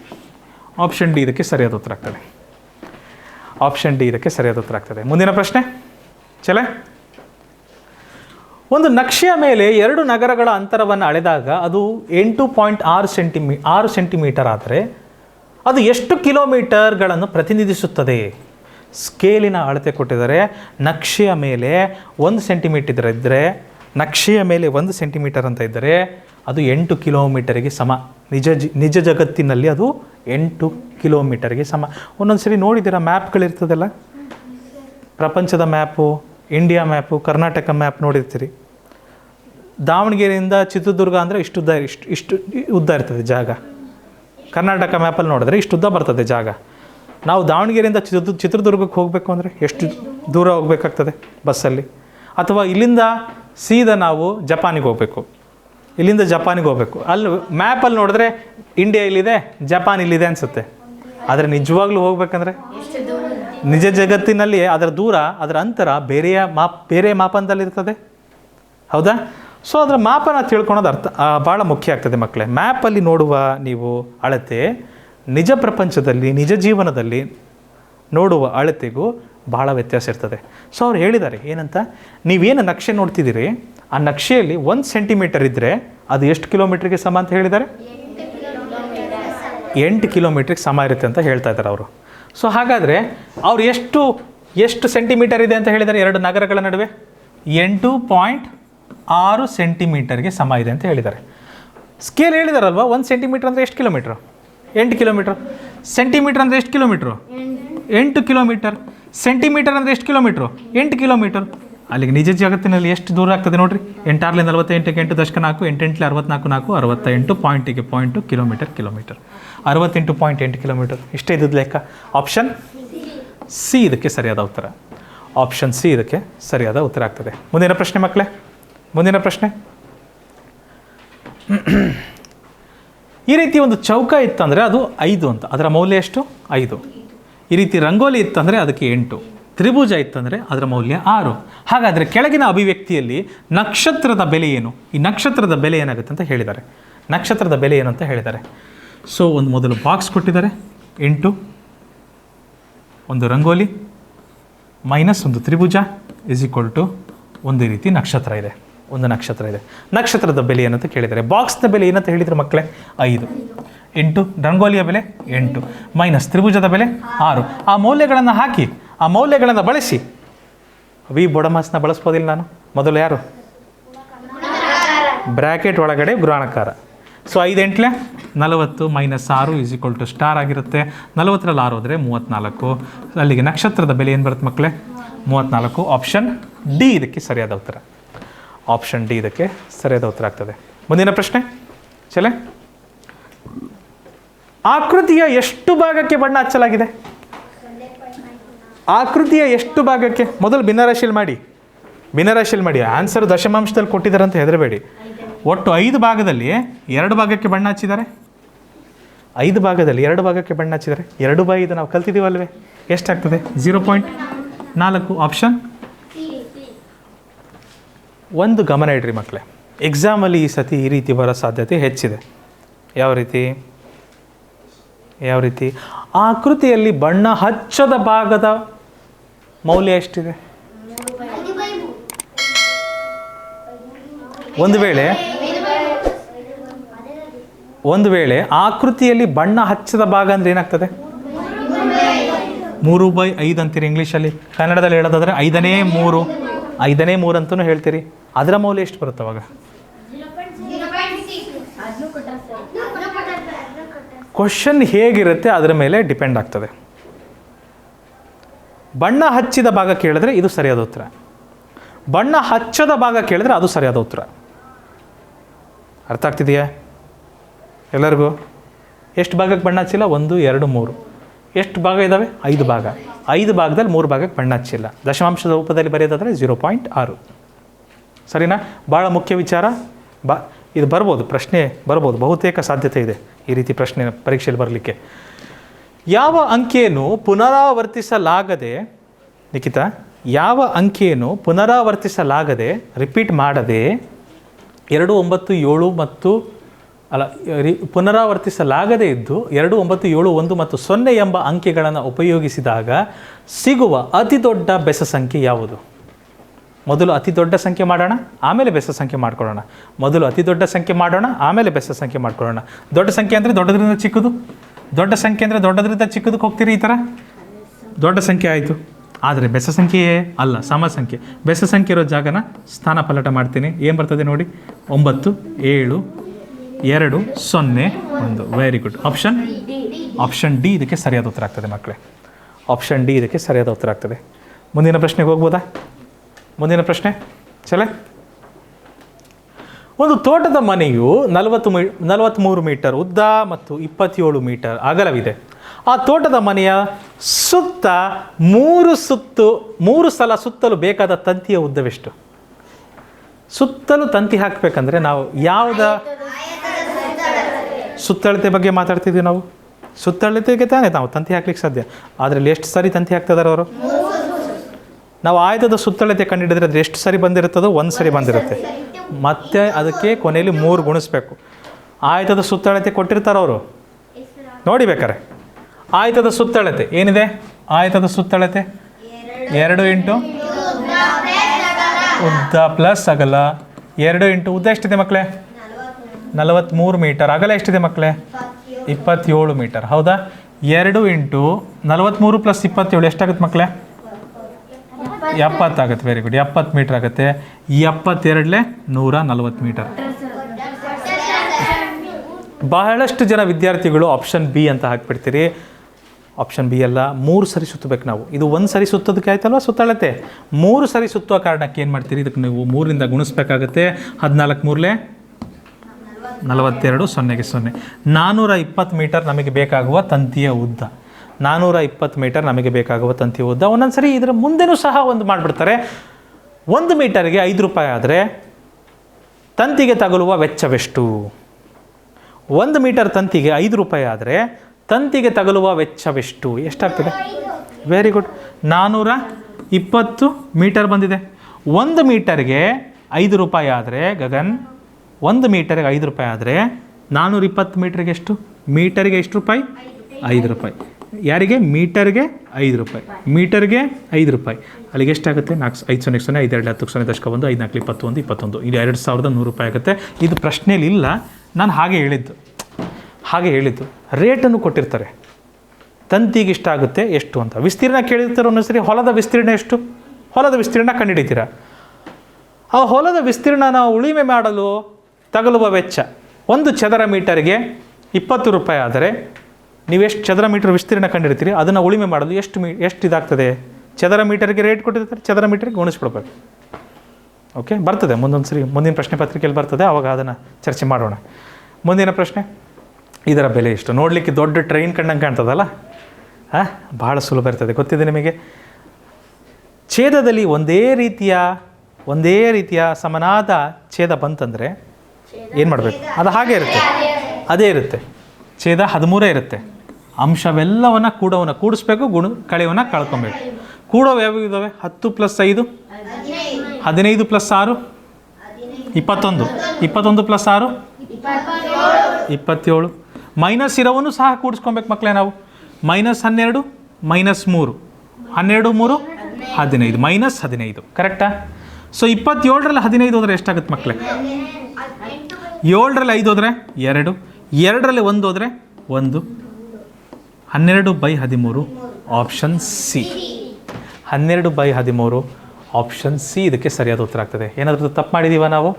ಆಪ್ಷನ್ ಡಿ ಇದಕ್ಕೆ ಸರಿಯಾದ ಉತ್ತರ ಆಗ್ತದೆ. ಆಪ್ಷನ್ ಡಿ ಇದಕ್ಕೆ ಸರಿಯಾದ ಉತ್ತರ ಆಗ್ತದೆ. ಮುಂದಿನ ಪ್ರಶ್ನೆ? ಚಲೆ? ಒಂದು ನಕ್ಷೆಯ ಮೇಲೆ ಎರಡು ನಗರಗಳ ಅಂತರವನ್ನು ಅಳೆದಾಗ ಅದು ಎಂಟು ಪಾಯಿಂಟ್ ಆರು ಸೆಂಟಿಮೀ, ಆರು ಸೆಂಟಿಮೀಟರ್ ಆದರೆ ಅದು ಎಷ್ಟು ಕಿಲೋಮೀಟರ್ಗಳನ್ನು ಪ್ರತಿನಿಧಿಸುತ್ತದೆ? ಸ್ಕೇಲಿನ ಅಳತೆ ಕೊಟ್ಟಿದ್ದಾರೆ. ನಕ್ಷೆಯ ಮೇಲೆ ಒಂದು ಸೆಂಟಿಮೀಟರ್ ಇದ್ದರೆ ನಕ್ಷೆಯ ಮೇಲೆ ಒಂದು ಸೆಂಟಿಮೀಟರ್ ಅಂತ ಇದ್ದರೆ ಅದು ಎಂಟು ಕಿಲೋಮೀಟರಿಗೆ ಸಮ. ನಿಜ ಜಿ, ನಿಜ ಜಗತ್ತಿನಲ್ಲಿ ಅದು ಎಂಟು ಕಿಲೋಮೀಟರ್ಗೆ ಸಮ. ಒಂದೊಂದು ಸರಿ ನೋಡಿದ್ದೀರಾ ಮ್ಯಾಪ್ಗಳಿರ್ತದಲ್ಲ ಪ್ರಪಂಚದ map, India map, Karnataka map ನೋಡಿರ್ತೀರಿ. ದಾವಣಗೆರೆಯಿಂದ ಚಿತ್ರದುರ್ಗ ಅಂದರೆ ಇಷ್ಟು ಉದ್ದ, ಇಷ್ಟು ಇಷ್ಟು ಉದ್ದ ಇರ್ತದೆ ಜಾಗ. ಕರ್ನಾಟಕ ಮ್ಯಾಪಲ್ಲಿ ನೋಡಿದ್ರೆ ಇಷ್ಟು ಉದ್ದ ಬರ್ತದೆ ಜಾಗ. ನಾವು ದಾವಣಗೆರೆಯಿಂದ ಚಿತ್ರ ಚಿತ್ರದುರ್ಗಕ್ಕೆ ಹೋಗಬೇಕು ಅಂದರೆ ಎಷ್ಟು ದೂರ ಹೋಗಬೇಕಾಗ್ತದೆ ಬಸ್ಸಲ್ಲಿ? ಅಥವಾ ಇಲ್ಲಿಂದ ಸೀದಾ ನಾವು ಜಪಾನಿಗೆ ಹೋಗಬೇಕು. ಇಲ್ಲಿಂದ ಜಪಾನಿಗೆ ಹೋಗಬೇಕು. ಅಲ್ಲಿ ಮ್ಯಾಪಲ್ಲಿ ನೋಡಿದ್ರೆ ಇಂಡಿಯಾ ಇಲ್ಲಿದೆ, ಜಪಾನ್ ಇಲ್ಲಿದೆ ಅನಿಸುತ್ತೆ. ಆದರೆ ನಿಜವಾಗ್ಲೂ ಹೋಗ್ಬೇಕಂದ್ರೆ ನಿಜ ಜಗತ್ತಿನಲ್ಲಿ ಅದರ ದೂರ, ಅದರ ಅಂತರ ಬೇರೆಯ ಮಾಪ್, ಬೇರೆ ಮಾಪನದಲ್ಲಿರ್ತದೆ. ಹೌದಾ? ಸೊ ಅದರ ಮಾಪನ ತಿಳ್ಕೊಳೋದು ಅರ್ಥ ಭಾಳ ಮುಖ್ಯ ಆಗ್ತದೆ ಮಕ್ಕಳೇ ಮ್ಯಾಪಲ್ಲಿ ನೋಡುವ ನೀವು ಅಳತೆ, ನಿಜ ಪ್ರಪಂಚದಲ್ಲಿ, ನಿಜ ಜೀವನದಲ್ಲಿ ನೋಡುವ ಅಳತೆಗೂ ಬಹಳ ವ್ಯತ್ಯಾಸ ಇರ್ತದೆ. ಸೊ ಅವ್ರು ಹೇಳಿದ್ದಾರೆ ಏನಂತ? ನೀವೇನು ನಕ್ಷೆ ನೋಡ್ತಿದ್ದೀರಿ? ಆ ನಕ್ಷೆಯಲ್ಲಿ ಒಂದು ಸೆಂಟಿಮೀಟರ್ ಇದ್ದರೆ ಅದು ಎಷ್ಟು ಕಿಲೋಮೀಟ್ರಿಗೆ ಸಮ ಅಂತ ಹೇಳಿದ್ದಾರೆ ಎಂಟು ಕಿಲೋಮೀಟ್ರಿಗೆ ಸಮ ಇರುತ್ತೆ ಅಂತ ಹೇಳ್ತಾ ಇದ್ದಾರೆ ಅವರು. ಸೊ ಹಾಗಾದರೆ ಅವ್ರು ಎಷ್ಟು ಎಷ್ಟು ಸೆಂಟಿಮೀಟರ್ ಇದೆ ಅಂತ ಹೇಳಿದ್ದಾರೆ ಎರಡು ನಗರಗಳ ನಡುವೆ? ಎಂಟು ಪಾಯಿಂಟ್ ಆರು ಸೆಂಟಿಮೀಟರ್ಗೆ ಸಮ ಇದೆ ಅಂತ ಹೇಳಿದ್ದಾರೆ. ಸ್ಕೇಲ್ ಹೇಳಿದಾರಲ್ವ? ಒಂದು ಸೆಂಟಿಮೀಟರ್ ಅಂದರೆ ಎಷ್ಟು ಕಿಲೋಮೀಟ್ರು? ಎಂಟು ಕಿಲೋಮೀಟ್ರ್. ಸೆಂಟಿಮೀಟರ್ ಅಂದರೆ ಎಷ್ಟು ಕಿಲೋಮೀಟ್ರು? ಎಂಟು ಕಿಲೋಮೀಟರ್. ಸೆಂಟಿಮೀಟರ್ ಅಂದರೆ ಎಷ್ಟು ಕಿಲೋಮೀಟ್ರು? ಎಂಟು ಕಿಲೋಮೀಟರ್. ಅಲ್ಲಿಗೆ ನಿಜ ಜಗತ್ತಿನಲ್ಲಿ ಎಷ್ಟು ದೂರ ಆಗ್ತದೆ ನೋಡ್ರಿ? ಎಂಟಾರ್ಲಿಂದ ನಲವತ್ತೆಂಟಕ್ಕೆ ಎಂಟು ದಶಕ ನಾಲ್ಕು, ಎಂಟೆಂಟ್ಲಿ ಅರವತ್ನಾಲ್ಕು ನಾಲ್ಕು ಅರವತ್ತ ಎಂಟು ಪಾಯಿಂಟಿಗೆ ಪಾಯಿಂಟು ಕಿಲೋಮೀಟರ್ ಕಿಲೋಮೀಟರ್. ಅರವತ್ತೆಂಟು ಪಾಯಿಂಟ್ ಎಂಟು ಕಿಲೋಮೀಟರ್. ಇಷ್ಟೇ ಇದ್ದದ್ದು ಲೆಕ್ಕ. ಆಪ್ಷನ್ ಸಿ ಇದಕ್ಕೆ ಸರಿಯಾದ ಉತ್ತರ. ಆಪ್ಷನ್ ಸಿ ಇದಕ್ಕೆ ಸರಿಯಾದ ಉತ್ತರ ಆಗ್ತದೆ. ಮುಂದಿನ ಪ್ರಶ್ನೆ ಮಕ್ಕಳೇ. ಮುಂದಿನ ಪ್ರಶ್ನೆ. ಈ ರೀತಿ ಒಂದು ಚೌಕ ಇತ್ತಂದರೆ ಅದು ಐದು ಅಂತ. ಅದರ ಮೌಲ್ಯ ಎಷ್ಟು? ಐದು. ಈ ರೀತಿ ರಂಗೋಲಿ ಇತ್ತಂದರೆ ಅದಕ್ಕೆ ಎಂಟು. ತ್ರಿಭುಜ ಇತ್ತಂದರೆ ಅದರ ಮೌಲ್ಯ ಆರು. ಹಾಗಾದರೆ ಕೆಳಗಿನ ಅಭಿವ್ಯಕ್ತಿಯಲ್ಲಿ ನಕ್ಷತ್ರದ ಬೆಲೆ ಏನು? ಈ ನಕ್ಷತ್ರದ ಬೆಲೆ ಏನಾಗುತ್ತೆ ಅಂತ ಹೇಳಿದ್ದಾರೆ. ನಕ್ಷತ್ರದ ಬೆಲೆ ಏನು ಅಂತ ಹೇಳಿದ್ದಾರೆ. ಸೊ ಒಂದು ಮೊದಲು ಬಾಕ್ಸ್ ಕೊಟ್ಟಿದ್ದಾರೆ. ಎಂಟು. ಒಂದು ರಂಗೋಲಿ. ಮೈನಸ್ ಒಂದು ತ್ರಿಭುಜ ಇಸ್ ಈಕ್ವಲ್ ಟು ಒಂದು ರೀತಿ ನಕ್ಷತ್ರ ಇದೆ. ಒಂದು ನಕ್ಷತ್ರ ಇದೆ. ನಕ್ಷತ್ರದ ಬೆಲೆ ಏನಂತ ಕೇಳಿದರೆ, ಬಾಕ್ಸ್ನ ಬೆಲೆ ಏನಂತ ಹೇಳಿದ್ರು ಮಕ್ಕಳೇ, ಐದು. ಎಂಟು. ರಂಗೋಲಿಯ ಬೆಲೆ ಎಂಟು. ಮೈನಸ್ ತ್ರಿಭುಜದ ಬೆಲೆ ಆರು. ಆ ಮೌಲ್ಯಗಳನ್ನು ಹಾಕಿ, ಆ ಮೌಲ್ಯಗಳನ್ನು ಬಳಸಿ. ವಿ ಬೊಡಮಾಸ್ನ ಬಳಸ್ಬೋದಿಲ್ಲ ನಾನು. ಮೊದಲು ಯಾರು? ಬ್ರ್ಯಾಕೆಟ್ ಒಳಗಡೆ ಗುರಾಣಕಾರ. ಸೊ, ಐದೆಂಟ್ಲೆ? ನಲವತ್ತು ಮೈನಸ್ ಆರು ಈಸ್ ಈಕ್ವಲ್ ಟು ಸ್ಟಾರ್ ಆಗಿರುತ್ತೆ. ನಲವತ್ತರಲ್ಲಿ ಆರು ಹೋದರೆ ಮೂವತ್ತ್ನಾಲ್ಕು. ಅಲ್ಲಿಗೆ ನಕ್ಷತ್ರದ ಬೆಲೆ ಏನು ಬರುತ್ತೆ ಮಕ್ಕಳೇ? ಮೂವತ್ತ್ನಾಲ್ಕು. ಆಪ್ಷನ್ ಡಿ ಇದಕ್ಕೆ ಸರಿಯಾದ ಉತ್ತರ. ಆಪ್ಷನ್ ಡಿ ಇದಕ್ಕೆ ಸರಿಯಾದ ಉತ್ತರ ಆಗ್ತದೆ. ಮುಂದಿನ ಪ್ರಶ್ನೆ, ಚಲೇ. ಆಕೃತಿಯ ಎಷ್ಟು ಭಾಗಕ್ಕೆ ಬಣ್ಣ ಹಚ್ಚಲಾಗಿದೆ? ಆಕೃತಿಯ ಎಷ್ಟು ಭಾಗಕ್ಕೆ? ಮೊದಲು ಭಿನ್ನರಾಶಿಯಲ್ಲಿ ಮಾಡಿ. ಭಿನ್ನರಾಶಿಯಲ್ಲಿ ಮಾಡಿ. ಆನ್ಸರ್ ದಶಮಾಂಶದಲ್ಲಿ ಕೊಟ್ಟಿದ್ದಾರೆ ಅಂತ ಹೆದರಬೇಡಿ. ಒಟ್ಟು ಐದು ಭಾಗದಲ್ಲಿ ಎರಡು ಭಾಗಕ್ಕೆ ಬಣ್ಣ ಹಚ್ಚಿದ್ದಾರೆ. ಐದು ಭಾಗದಲ್ಲಿ ಎರಡು ಭಾಗಕ್ಕೆ ಬಣ್ಣ ಹಚ್ಚಿದ್ದಾರೆ. ಎರಡು ಬೈ ಇದು ನಾವು ಕಲ್ತಿದ್ದೀವಲ್ವೇ? ಎಷ್ಟಾಗ್ತದೆ? ಜೀರೋ ಪಾಯಿಂಟ್ ನಾಲ್ಕು ಆಪ್ಷನ್ ಒಂದು ಗಮನ ಇಡ್ರಿ ಮಕ್ಕಳೇ. ಎಕ್ಸಾಮಲ್ಲಿ ಈ ಸತಿ ಈ ರೀತಿ ಬರೋ ಸಾಧ್ಯತೆ ಹೆಚ್ಚಿದೆ. ಯಾವ ರೀತಿ? ಯಾವ ರೀತಿ? ಆಕೃತಿಯಲ್ಲಿ ಬಣ್ಣ ಹಚ್ಚದ ಭಾಗದ ಮೌಲ್ಯ ಎಷ್ಟಿದೆ? ಒಂದು ವೇಳೆ ಒಂದು ವೇಳೆ ಆಕೃತಿಯಲ್ಲಿ ಬಣ್ಣ ಹಚ್ಚದ ಭಾಗ ಅಂದ್ರೆ ಏನಾಗ್ತದೆ? ಮೂರು ಬೈ ಐದು ಅಂತೀರಿ ಇಂಗ್ಲೀಷಲ್ಲಿ ಕನ್ನಡದಲ್ಲಿ ಹೇಳೋದಾದ್ರೆ ಐದನೇ ಮೂರು. ಐದನೇ ಮೂರಂತೂ ಹೇಳ್ತೀರಿ. ಅದರ ಮೌಲ್ಯ ಎಷ್ಟು ಬರುತ್ತೆ ಅವಾಗ? ಕ್ವಶನ್ ಹೇಗಿರುತ್ತೆ ಅದರ ಮೇಲೆ ಡಿಪೆಂಡ್ ಆಗ್ತದೆ. ಬಣ್ಣ ಹಚ್ಚಿದ ಭಾಗ ಕೇಳಿದ್ರೆ ಇದು ಸರಿಯಾದ ಉತ್ತರ. ಬಣ್ಣ ಹಚ್ಚದ ಭಾಗ ಕೇಳಿದ್ರೆ ಅದು ಸರಿಯಾದ ಉತ್ತರ. ಅರ್ಥ ಆಗ್ತಿದೆಯಾ? ಎಲ್ಲರಿಗೂ? ಎಷ್ಟು ಭಾಗಕ್ಕೆ ಬಣ್ಣ ಹಚ್ಚಿಲ್ಲ? ಒಂದು, ಎರಡು, ಮೂರು. ಎಷ್ಟು ಭಾಗ ಇದ್ದಾವೆ ಐದು ಭಾಗ. ಐದು ಭಾಗದಲ್ಲಿ ಮೂರು ಭಾಗಕ್ಕೆ ಬಣ್ಣ ಹಚ್ಚಿಲ್ಲ. ದಶಮಾಂಶದ ರೂಪದಲ್ಲಿ ಬರೆಯೋದಾದರೆ ಜೀರೋ ಪಾಯಿಂಟ್ ಆರು. ಸರಿನಾ? ಭಾಳ ಮುಖ್ಯ ವಿಚಾರ. ಬ, ಇದು ಬರ್ಬೋದು, ಪ್ರಶ್ನೆ ಬರ್ಬೋದು, ಬಹುತೇಕ ಸಾಧ್ಯತೆ ಇದೆ ಈ ರೀತಿ ಪ್ರಶ್ನೆ ಪರೀಕ್ಷೆಯಲ್ಲಿ ಬರಲಿಕ್ಕೆ. ಯಾವ ಅಂಕಿಯನ್ನು ಪುನರಾವರ್ತಿಸಲಾಗದೆ, ನಿಖಿತ, ಯಾವ ಅಂಕೆಯನ್ನು ಪುನರಾವರ್ತಿಸಲಾಗದೆ ರಿಪೀಟ್ ಮಾಡದೆ, ಎರಡು, ಒಂಬತ್ತು, ಏಳು ಮತ್ತು ಅಲ್ಲ ಪುನರಾವರ್ತಿಸಲಾಗದೇ ಇದ್ದು ಎರಡು, ಒಂಬತ್ತು, ಏಳು, ಒಂದು ಮತ್ತು ಸೊನ್ನೆ ಎಂಬ ಅಂಕೆಗಳನ್ನು ಉಪಯೋಗಿಸಿದಾಗ ಸಿಗುವ ಅತಿ ದೊಡ್ಡ ಬೆಸ ಸಂಖ್ಯೆ ಯಾವುದು? ಮೊದಲು ಅತಿ ದೊಡ್ಡ ಸಂಖ್ಯೆ ಮಾಡೋಣ, ಆಮೇಲೆ ಬೆಸ ಸಂಖ್ಯೆ ಮಾಡ್ಕೊಳ್ಳೋಣ. ಮೊದಲು ಅತಿ ದೊಡ್ಡ ಸಂಖ್ಯೆ ಮಾಡೋಣ, ಆಮೇಲೆ ಬೆಸ ಸಂಖ್ಯೆ ಮಾಡ್ಕೊಳ್ಳೋಣ. ದೊಡ್ಡ ಸಂಖ್ಯೆ ಅಂದರೆ ದೊಡ್ಡದ್ರಿಂದ ಚಿಕ್ಕದು? ದೊಡ್ಡ ಸಂಖ್ಯೆ ಅಂದರೆ ದೊಡ್ಡದ್ರಿಂದ ಚಿಕ್ಕದಕ್ಕೆ ಹೋಗ್ತೀರಿ ಈ ಥರ ದೊಡ್ಡ ಸಂಖ್ಯೆ ಆಯಿತು. ಆದರೆ ಬೆಸ ಸಂಖ್ಯೆಯೇ ಅಲ್ಲ, ಸಮ ಸಂಖ್ಯೆ. ಬೆಸ ಸಂಖ್ಯೆ ಇರೋ ಜಾಗನ ಸ್ಥಾನ ಪಲ್ಲಟ ಮಾಡ್ತೀನಿ. ಏನು ಬರ್ತದೆ ನೋಡಿ? ಒಂಬತ್ತು, ಏಳು ಎರಡು, ಸೊನ್ನೆ, ಒಂದು. Very good option option D ಇದಕ್ಕೆ ಸರಿಯಾದ ಉತ್ತರ ಆಗ್ತದೆ ಮಕ್ಕಳೇ. ಆಪ್ಷನ್ ಡಿ ಇದಕ್ಕೆ ಸರಿಯಾದ ಉತ್ತರ ಆಗ್ತದೆ. ಮುಂದಿನ ಪ್ರಶ್ನೆಗೆ ಹೋಗ್ಬೋದಾ? ಮುಂದಿನ ಪ್ರಶ್ನೆ? ಚಲೆ? ಒಂದು ತೋಟದ ಮನೆಯು ನಲವತ್ತು ಮೀ ನಲವತ್ತ್ಮೂರು ಮೀಟರ್ ಉದ್ದ ಮತ್ತು ಇಪ್ಪತ್ತೇಳು ಮೀಟರ್ ಅಗಲವಿದೆ. ಆ ತೋಟದ ಮನೆಯ ಸುತ್ತ ಮೂರು ಸುತ್ತು, ಮೂರು ಸಲ ಸುತ್ತಲು ಬೇಕಾದ ತಂತಿಯ ಉದ್ದವೆಷ್ಟು? ಸುತ್ತಲೂ ತಂತಿ ಹಾಕಬೇಕಂದ್ರೆ ನಾವು ಯಾವುದ? ಸುತ್ತಳತೆ ಬಗ್ಗೆ ಮಾತಾಡ್ತಿದ್ವಿ ನಾವು. ಸುತ್ತಳತೆಗೆ ತಾನೇ ನಾವು ತಂತಿ ಹಾಕ್ಲಿಕ್ಕೆ ಸಾಧ್ಯ. ಅದರಲ್ಲಿ ಎಷ್ಟು ಸಾರಿ ತಂತಿ ಹಾಕ್ತಿದಾರೆ ಅವರು? ನಾವು ಆಯ್ತದ ಸುತ್ತಳತೆ ಕಂಡಿಡಿದ್ರೆ ಅದು ಎಷ್ಟು ಸರಿ ಬಂದಿರುತ್ತದೋ ಒಂದು ಸರಿ ಬಂದಿರುತ್ತೆ. ಮತ್ತೆ ಅದಕ್ಕೆ ಕೊನೆಯಲ್ಲಿ ಮೂರು ಗುಣಿಸ್ಬೇಕು. ಆಯ್ತದ ಸುತ್ತಳತೆ ಕೊಟ್ಟಿರ್ತಾರೆ ಅವರು? ನೋಡಿಬೇಕಾರೆ ಆಯ್ತದ ಸುತ್ತಳತೆ ಏನಿದೆ? ಆಯ್ತದ ಸುತ್ತಳತೆ? ಎರಡು ಇಂಟು ಉದ್ದ ಪ್ಲಸ್ ಅಗಲ ಎರಡು ಇಂಟು ಉದ್ದ ಎಷ್ಟಿದೆ ಮಕ್ಕಳೇ? ನಲವತ್ತ್ಮೂರು ಮೀಟರ್. ಅಗಲ ಎಷ್ಟಿದೆ ಮಕ್ಕಳೇ? ಇಪ್ಪತ್ತೇಳು ಮೀಟರ್. ಹೌದಾ? ಎರಡು ಇಂಟು ನಲವತ್ತ್ಮೂರು ಪ್ಲಸ್ ಇಪ್ಪತ್ತೇಳು ಎಷ್ಟಾಗುತ್ತೆ ಮಕ್ಕಳೇ? ಎಪ್ಪತ್ತಾಗುತ್ತೆ. ವೆರಿ ಗುಡ್ ಎಪ್ಪತ್ತು ಮೀಟರ್ ಆಗುತ್ತೆ. ಎಪ್ಪತ್ತೆರಡಲೆ ನೂರ ನಲವತ್ತು ಮೀಟರ್. ಬಹಳಷ್ಟು ಜನ ವಿದ್ಯಾರ್ಥಿಗಳು ಆಪ್ಷನ್ ಬಿ ಅಂತ ಹಾಕ್ಬಿಡ್ತೀರಿ. ಆಪ್ಷನ್ ಬಿ ಅಲ್ಲ, ಮೂರು ಸರಿ ಸುತ್ತಬೇಕು ನಾವು. ಇದು ಒಂದು ಸರಿ ಸುತ್ತೋದಕ್ಕೆ ಆಯ್ತಲ್ವ? ಸುತ್ತಳತೆ ಮೂರು ಸರಿ ಸುತ್ತುವ ಕಾರಣಕ್ಕೆ ಏನು ಮಾಡ್ತೀರಿ? ಇದಕ್ಕೆ ನೀವು ಮೂರಿಂದ ಗುಣಿಸ್ಬೇಕಾಗತ್ತೆ. ಹದಿನಾಲ್ಕು ಮೂರಲೆ ನಲವತ್ತೆರಡು, ಸೊನ್ನೆಗೆ ಸೊನ್ನೆ. ನಾನ್ನೂರ ಇಪ್ಪತ್ತು ಮೀಟರ್ ನಮಗೆ ಬೇಕಾಗುವ ತಂತಿಯ ಉದ್ದ. ನಾನ್ನೂರ ಇಪ್ಪತ್ತು ಮೀಟರ್ ನಮಗೆ ಬೇಕಾಗುವ ತಂತಿಯ ಉದ್ದ. ಒಂದೊಂದು ಸರಿ ಇದರ ಮುಂದೆನೂ ಸಹ ಒಂದು ಮಾಡಿಬಿಡ್ತಾರೆ. ಒಂದು ಮೀಟರ್ಗೆ ಐದು ರೂಪಾಯಿ ಆದರೆ ತಂತಿಗೆ ತಗಲುವ ವೆಚ್ಚವೆಷ್ಟು? ಒಂದು ಮೀಟರ್ ತಂತಿಗೆ ಐದು ರೂಪಾಯಿ ಆದರೆ ತಂತಿಗೆ ತಗಲುವ ವೆಚ್ಚವೆಷ್ಟು? ಎಷ್ಟಾಗ್ತದೆ? ವೆರಿ ಗುಡ್ ನಾನ್ನೂರ ಇಪ್ಪತ್ತು ಮೀಟರ್ ಬಂದಿದೆ. ಒಂದು ಮೀಟರ್ಗೆ ಐದು ರೂಪಾಯಿ ಆದರೆ, ಗಗನ್, ಒಂದು ಮೀಟರ್ಗೆ ಐದು ರೂಪಾಯಿ ಆದರೆ ನಾನ್ನೂರ ಇಪ್ಪತ್ತು ಮೀಟರ್ಗೆ ಎಷ್ಟು? ಮೀಟರ್ಗೆ ಎಷ್ಟು ರೂಪಾಯಿ? ಐದು ರೂಪಾಯಿ. ಯಾರಿಗೆ? ಮೀಟರ್ಗೆ ಐದು ರೂಪಾಯಿ. ಮೀಟರ್ಗೆ ಐದು ರೂಪಾಯಿ. ಅಲ್ಲಿಗೆ ಎಷ್ಟಾಗುತ್ತೆ? ನಾಲ್ಕು, ಐದು ಸೊನ್ನೆ ಸೊನ್ನೆ, ಐದು, ಎರಡು, ಹತ್ತು, ಸೊನ್ನೆ, ದಶಕ ಒಂದು, ಐದು, ನಾಲ್ಕು, ಇಪ್ಪತ್ತೊಂದು ಇಪ್ಪತ್ತೊಂದು. ಇದು ಎರಡು ಸಾವಿರದ ನೂರು ರೂಪಾಯಿ ಆಗುತ್ತೆ. ಇದು ಪ್ರಶ್ನೆಯಲ್ಲಿ ಇಲ್ಲ ನಾನು ಹಾಗೆ ಹೇಳಿದ್ದು. ಹಾಗೆ ಹೇಳಿದ್ದು, ರೇಟನ್ನು ಕೊಟ್ಟಿರ್ತಾರೆ. ತಂತಿಗೆ ಇಷ್ಟ ಆಗುತ್ತೆ ಎಷ್ಟು ಅಂತ. ವಿಸ್ತೀರ್ಣ ಕೇಳಿರ್ತಾರೆ ಒಂದೊಂದ್ಸರಿ ಹೊಲದ ವಿಸ್ತೀರ್ಣ ಎಷ್ಟು? ಹೊಲದ ವಿಸ್ತೀರ್ಣ ಕಂಡುಹಿಡಿತೀರ? ಆ ಹೊಲದ ವಿಸ್ತೀರ್ಣ ನಾವು ಉಳಿಮೆ ಮಾಡಲು ತಗಲುವ ವೆಚ್ಚ ಒಂದು ಚದರ ಮೀಟರ್ಗೆ ಇಪ್ಪತ್ತು ರೂಪಾಯಿ ಆದರೆ, ನೀವು ಎಷ್ಟು ಚದರ ಮೀಟರ್ ವಿಸ್ತೀರ್ಣ ಕಂಡಿರ್ತೀರಿ ಅದನ್ನು ಉಳಿಮೆ ಮಾಡಲು ಎಷ್ಟು ಮೀ, ಎಷ್ಟು ಇದಾಗ್ತದೆ? ಚದರ ಮೀಟರ್ಗೆ ರೇಟ್ ಕೊಟ್ಟಿರ್ತಾರೆ, ಚದರ ಮೀಟರ್ಗೆ ಗುಣಿಸ್ಬಿಡ್ಬೇಕು ಓಕೆ, ಬರ್ತದೆ. ಮುಂದೊಂದು ಸರಿ ಮುಂದಿನ ಪ್ರಶ್ನೆ ಪತ್ರಿಕೆಯಲ್ಲಿ ಬರ್ತದೆ. ಆವಾಗ ಅದನ್ನು ಚರ್ಚೆ ಮಾಡೋಣ. ಮುಂದಿನ ಪ್ರಶ್ನೆ? ಇದರ ಬೆಲೆ ಎಷ್ಟು ನೋಡಲಿಕ್ಕೆ ದೊಡ್ಡ ಟ್ರೈನ್ ಕಂಡಂಗೆ ಕಾಣ್ತದಲ್ಲ? ಹಾಂ ಭಾಳ ಸುಲಭ ಇರ್ತದೆ. ಗೊತ್ತಿದೆ ನಿಮಗೆ? ಛೇದದಲ್ಲಿ ಒಂದೇ ರೀತಿಯ ಒಂದೇ ರೀತಿಯ ಸಮನಾದ ಛೇದ ಬಂತಂದರೆ ಏನು ಮಾಡಬೇಕು? ಅದು ಹಾಗೆ ಇರುತ್ತೆ. ಅದೇ ಇರುತ್ತೆ. ಛೇದ ಹದಿಮೂರೇ ಇರುತ್ತೆ. ಅಂಶವೆಲ್ಲವನ್ನು ಕೂಡವನ್ನು ಕೂಡಿಸ್ಬೇಕು ಗುಣ ಕಳೆವನ್ನು ಕಳ್ಕೊಬೇಕು. ಕೂಡೋವು ಯಾವ್ಯಾವ ಇದ್ದಾವೆ ಹತ್ತು ಪ್ಲಸ್ ಐದು? ಹದಿನೈದು. ಪ್ಲಸ್ ಆರು? ಇಪ್ಪತ್ತೊಂದು. ಇಪ್ಪತ್ತೊಂದು ಪ್ಲಸ್ ಆರು? ಇಪ್ಪತ್ತೇಳು. ಮೈನಸ್ ಇರೋವನ್ನು ಸಹ ಕೂಡಿಸ್ಕೊಬೇಕು ಮಕ್ಕಳೇ ನಾವು. ಮೈನಸ್ ಹನ್ನೆರಡು ಮೈನಸ್ ಮೂರು. ಹನ್ನೆರಡು ಮೂರು ಹದಿನೈದು. ಮೈನಸ್ ಹದಿನೈದು. ಕರೆಕ್ಟಾ ಸೊ ಇಪ್ಪತ್ತೇಳರಲ್ಲಿ ಹದಿನೈದು ಹೋದರೆ ಎಷ್ಟಾಗುತ್ತೆ ಮಕ್ಕಳೇ? ಏಳರಲ್ಲಿ ಐದು ಹೋದರೆ ಎರಡು. ಎರಡರಲ್ಲಿ ಒಂದು ಹೋದರೆ ಒಂದು. ಹನ್ನೆರಡು ಬೈ ಹದಿಮೂರು ಆಪ್ಷನ್ ಸಿ ಹನ್ನೆರಡು ಬೈ ಹದಿಮೂರು ಆಪ್ಷನ್ ಸಿ ಇದಕ್ಕೆ ಸರಿಯಾದ ಉತ್ತರ ಆಗ್ತದೆ. ಏನಾದರೂ ತಪ್ಪು ಮಾಡಿದ್ದೀವ ನಾವು?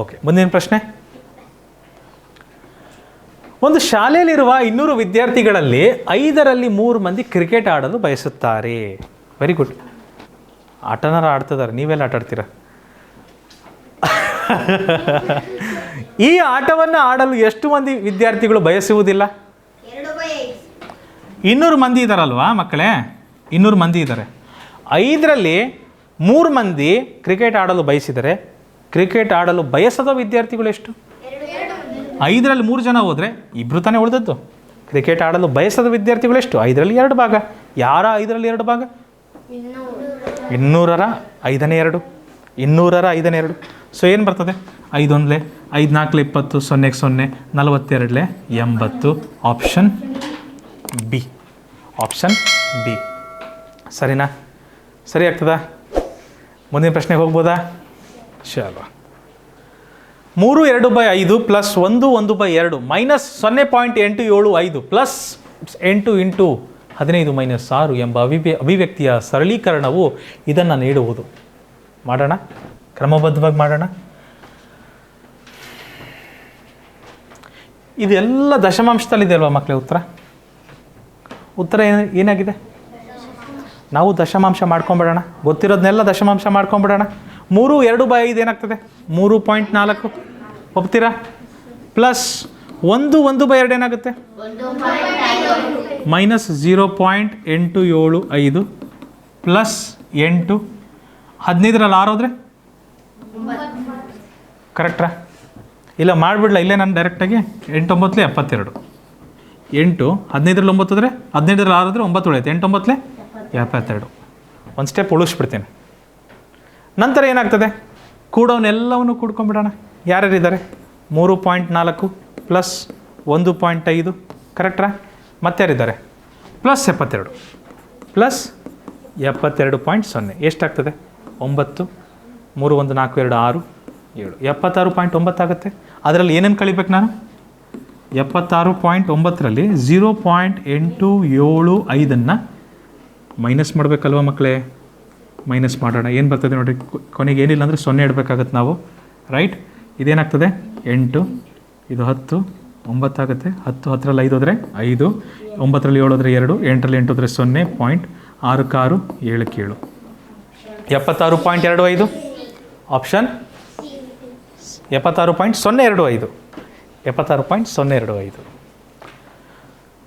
ಓಕೆ ಮುಂದಿನ ಪ್ರಶ್ನೆ? ಒಂದು ಶಾಲೆಯಲ್ಲಿರುವ ಇನ್ನೂರು ವಿದ್ಯಾರ್ಥಿಗಳಲ್ಲಿ ಐದರಲ್ಲಿ ಮೂರು ಮಂದಿ ಕ್ರಿಕೆಟ್ ಆಡಲು ಬಯಸುತ್ತಾರೆ. ವೆರಿ ಗುಡ್ ಆಟನಾರ ಆಡ್ತಿದ್ದಾರೆ. ನೀವೆಲ್ಲ ಆಟ ಆಡ್ತೀರ? ಈ ಆಟವನ್ನು ಆಡಲು ಎಷ್ಟು ಮಂದಿ ವಿದ್ಯಾರ್ಥಿಗಳು ಬಯಸುವುದಿಲ್ಲ? ಇನ್ನೂರು ಮಂದಿ ಇದ್ದಾರಲ್ವಾ ಮಕ್ಕಳೇ? ಇನ್ನೂರು ಮಂದಿ ಇದ್ದಾರೆ ಐದರಲ್ಲಿ ಮೂರು ಮಂದಿ ಕ್ರಿಕೆಟ್ ಆಡಲು ಬಯಸಿದರೆ ಕ್ರಿಕೆಟ್ ಆಡಲು ಬಯಸದ ವಿದ್ಯಾರ್ಥಿಗಳು ಎಷ್ಟು? ಐದರಲ್ಲಿ ಮೂರು ಜನ ಹೋದರೆ ಇಬ್ಬರು ತಾನೇ ಉಳಿದದ್ದು. ಕ್ರಿಕೆಟ್ ಆಡಲು ಬಯಸದ ವಿದ್ಯಾರ್ಥಿಗಳು ಎಷ್ಟು ಐದರಲ್ಲಿ ಎರಡು ಭಾಗ. ಯಾರ ಐದರಲ್ಲಿ ಎರಡು ಭಾಗ? ಇನ್ನೂರರ ಐದನೇ ಎರಡು. ಇನ್ನೂರರ ಐದನೇ ಎರಡು. ಸೊ ಏನು ಬರ್ತದೆ? ಐದೊಂದಲೆ ಐದು ನಾಲ್ಕು ಇಪ್ಪತ್ತು, ಸೊನ್ನೆಗೆ ಸೊನ್ನೆ, ನಲವತ್ತೆರಡಲೆ ಎಂಬತ್ತು. ಆಪ್ಷನ್ ಬಿ ಆಪ್ಷನ್ ಬಿ ಸರಿನಾ? ಸರಿ ಆಗ್ತದಾ? ಮುಂದಿನ ಪ್ರಶ್ನೆಗೆ ಹೋಗ್ಬೋದಾ? ಚಲೋ ಮೂರು ಎರಡು ಬೈ ಐದು ಪ್ಲಸ್ ಒಂದು ಒಂದು ಬೈ ಎರಡು ಮೈನಸ್ ಸೊನ್ನೆ ಪಾಯಿಂಟ್ ಎಂಟು ಏಳು ಐದು ಪ್ಲಸ್ ಎಂಟು ಇಂಟು ಹದಿನೈದು ಮೈನಸ್ ಆರು ಎಂಬ ಅಭಿವ್ಯ ಅಭಿವ್ಯಕ್ತಿಯ ಸರಳೀಕರಣವು ಇದನ್ನು ನೀಡುವುದು. ಮಾಡೋಣ. ಕ್ರಮಬದ್ಧವಾಗಿ ಮಾಡೋಣ. ಇದೆಲ್ಲ ದಶಮಾಂಶದಲ್ಲಿದೆ ಅಲ್ವಾ ಮಕ್ಕಳೇ ಉತ್ತರ? ಉತ್ತರ ಏನು ಏನಾಗಿದೆ? ನಾವು ದಶಮಾಂಶ ಮಾಡ್ಕೊಂಬಿಡೋಣ. ಗೊತ್ತಿರೋದನ್ನೆಲ್ಲ ದಶಮಾಂಶ ಮಾಡ್ಕೊಂಬಿಡೋಣ. ಮೂರು, ಎರಡು ಬೈ ಐದು ಏನಾಗ್ತದೆ? ಮೂರು ಪಾಯಿಂಟ್ ನಾಲ್ಕು. ಒಪ್ತೀರಾ? ಪ್ಲಸ್ ಒಂದು ಒಂದು ಬೈ ಎರಡು ಏನಾಗುತ್ತೆ? ಮೈನಸ್ ಜೀರೋ ಪಾಯಿಂಟ್ ಎಂಟು ಏಳು ಐದು ಪ್ಲಸ್ ಎಂಟು. ಹದಿನೈದರಲ್ಲಿ ಆರು ಹೋದ್ರೆ? ಕರೆಕ್ಟ್ರಾ? ಇಲ್ಲ, ಮಾಡಿಬಿಡ್ಲ, ಇಲ್ಲೇ ನಾನು ಡೈರೆಕ್ಟಾಗಿ ಎಂಟೊಂಬತ್ತಲೆ ಎಪ್ಪತ್ತೆರಡು. ಎಂಟು, ಹದಿನೈದರಲ್ಲಿ ಒಂಬತ್ತು ಅಂದರೆ ಹದಿನೈದರಲ್ಲಿ ಆರು ಅಂದರೆ ಒಂಬತ್ತು ಉಳಿಯುತ್ತೆ ಎಂಟೊಂಬತ್ತಲೆ ಎಪ್ಪತ್ತೆರಡು. ಒಂದು ಸ್ಟೆಪ್ ಉಳಿಸ್ಬಿಡ್ತೀನಿ. ನಂತರ ಏನಾಗ್ತದೆ? ಕೂಡೋನೆಲ್ಲವನ್ನು ಕೂಡ್ಕೊಂಡ್ಬಿಡೋಣ. ಯಾರ್ಯಾರಿದ್ದಾರೆ? ಮೂರು ಪಾಯಿಂಟ್ ನಾಲ್ಕು ಪ್ಲಸ್ ಒಂದು ಪಾಯಿಂಟ್ ಐದು. ಕರೆಕ್ಟ್ರಾ ಮತ್ತಾರಿದ್ದಾರೆ ಪ್ಲಸ್ ಎಪ್ಪತ್ತೆರಡು. ಪ್ಲಸ್ ಎಪ್ಪತ್ತೆರಡು ಪಾಯಿಂಟ್ ಸೊನ್ನೆ. ಎಷ್ಟಾಗ್ತದೆ? ಒಂಬತ್ತು, ಮೂರು ಒಂದು ನಾಲ್ಕು, ಎರಡು ಆರು, ಏಳು. ಎಪ್ಪತ್ತಾರು ಪಾಯಿಂಟ್ ಒಂಬತ್ತಾಗುತ್ತೆ. ಅದರಲ್ಲಿ ಏನೇನು ಕಳಿಬೇಕು ನಾನು? ಎಪ್ಪತ್ತಾರು ಪಾಯಿಂಟ್ ಒಂಬತ್ತರಲ್ಲಿ ಝೀರೋ ಪಾಯಿಂಟ್ ಎಂಟು ಏಳು ಐದನ್ನು ಮೈನಸ್ ಮಾಡಬೇಕಲ್ವ ಮಕ್ಕಳೇ? ಮೈನಸ್ ಮಾಡೋಣ. ಏನು ಬರ್ತದೆ ನೋಡಿರಿ, ಕೊ- ಕೊನೆಗೆ ಏನಿಲ್ಲ ಅಂದರೆ ಸೊನ್ನೆ ಇಡಬೇಕಾಗತ್ತೆ ನಾವು. ರೈಟ್ ಇದೇನಾಗ್ತದೆ? ಎಂಟು, ಇದು ಹತ್ತು, ಒಂಬತ್ತಾಗುತ್ತೆ. ಹತ್ತು, ಹತ್ತರಲ್ಲಿ ಐದು ಹೋದರೆ ಐದು, ಒಂಬತ್ತರಲ್ಲಿ ಏಳು ಹೋದರೆ ಎರಡು, ಎಂಟರಲ್ಲಿ ಎಂಟು ಹೋದರೆ ಸೊನ್ನೆ ಪಾಯಿಂಟ್ ಆರು ಕಾರು ಏಳು ಎಪ್ಪತ್ತಾರು ಪಾಯಿಂಟ್ ಎರಡು ಐದು. ಆಪ್ಷನ್ ಎಪ್ಪತ್ತಾರು ಪಾಯಿಂಟ್ ಸೊನ್ನೆ ಎರಡು ಐದು. ಎಪ್ಪತ್ತಾರು ಪಾಯಿಂಟ್ ಸೊನ್ನೆ ಎರಡು ಐದು.